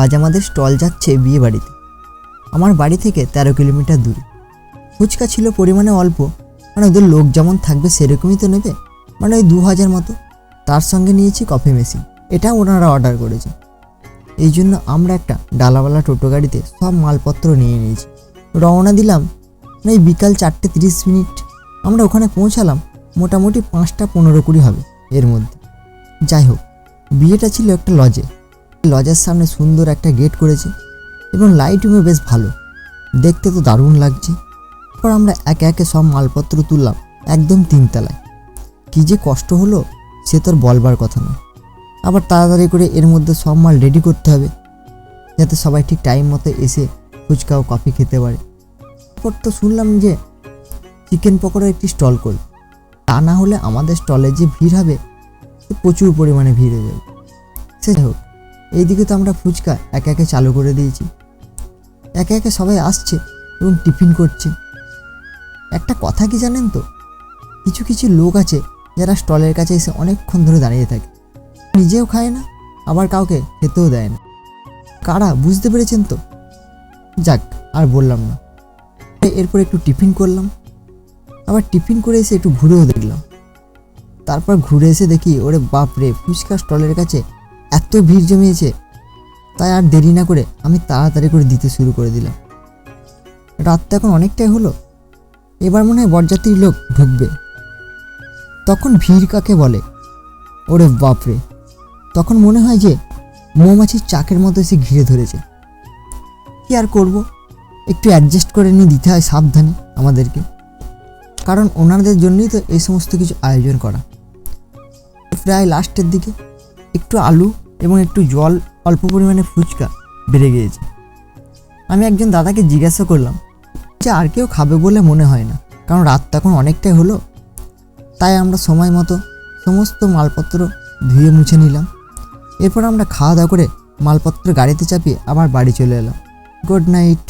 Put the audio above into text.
আজ আমাদের স্টল যাচ্ছে বিয়ে বাড়িতে আমার বাড়ি থেকে তেরো কিলোমিটার দূরে। ফুচকা ছিল পরিমাণে অল্প মানে ওদের লোক যেমন থাকবে সেরকমই তো নেবে মানে ওই দু হাজার মতো। তার সঙ্গে নিয়েছি কফি মেশিন এটা ওনারা অর্ডার করেছে। এই জন্য আমরা একটা ডালাওয়ালা টোটো গাড়িতে সব মালপত্র নিয়ে নিয়েছি। রওনা দিলাম এই বিকাল চারটে তিরিশ মিনিট। আমরা ওখানে পৌঁছালাম, মোটামুটি পাঁচটা পনেরো কুড়ি হবে এর মধ্যে। যাই হোক, বিয়েটা ছিল একটা লজে। লজের সামনে সুন্দর একটা গেট করেছে এবং লাইটিংও বেশ ভালো। দেখতে তো দারুণ লাগছে। তারপর আমরা একে একে সব মালপত্র তুললাম একদম তিনতলায়। কী যে কষ্ট হলো, সে তোর বলবার কথা না আবার তাড়াতাড়ি করে এর মধ্যে সব মাল রেডি করতে হবে, যাতে সবাই ঠিক টাইম মতো এসে ফুচকা ও কফি খেতে পারে। তারপর তো শুনলাম যে চিকেন পকোড়ার একটি স্টল করল তা না হলে আমাদের স্টলে যে ভিড় হবে, সে প্রচুর পরিমাণে ভিড় হয়ে যাবে। সে হোক এইদিকে তো আমরা ফুচকা একে একে চালু করে দিয়েছি। একে একে সবাই আসছে এবং টিফিন করছে। একটা কথা কি জানেন তো? কিছু কিছু লোক আছে যারা স্টলের কাছে এসে অনেকক্ষণ ধরে দাঁড়িয়ে থাকে। নিজেও খায় না, আবার কাউকে খেতেও দেয় না। কারা, বুঝতে পেরেছেন তো? যাক, আর বললাম না। এরপর একটু টিফিন করলাম। আবার টিফিন করে এসে একটু ঘুরেও দেখলাম। তারপর ঘুরে এসে দেখি, ওরে বাপরে, ফুচকা স্টলের কাছে এত ভিড় জমিয়েছে, তাই আর দেরি না করে আমি তাড়াতাড়ি করে দিতে শুরু করে দিলাম। রাত তো এখন অনেকটাই হলো, এবার মনে হয় বরযাত্রীর লোক ঢুকবে। তখন ভিড় কাকে বলে? ওরে বাপরে! তখন মনে হয় যে মৌমাছির চাকের মতো এসে ঘিরে ধরেছে। কি আর করব? একটু অ্যাডজাস্ট করে নিয়ে দিতে হয় সাবধানে আমাদেরকে। কারণ ওনাদের জন্যই তো এই সমস্ত কিছু আয়োজন করা। প্রায় লাস্টের দিকে একটু আলু এবং একটু জল অল্প পরিমাণে ফুচকা বেড়ে গিয়েছে। আমি একজন দাদাকে জিজ্ঞাসা করলাম যে আর কেউ খাবে বলে মনে হয় না, কারণ রাত তখন অনেকটাই হলো। তাই আমরা সময় মতো সমস্ত মালপত্র ধুয়ে মুছে নিলাম। এরপর আমরা খাওয়া দাওয়া করে মালপত্র গাড়িতে চাপিয়ে আবার বাড়ি চলে এলাম। Good night.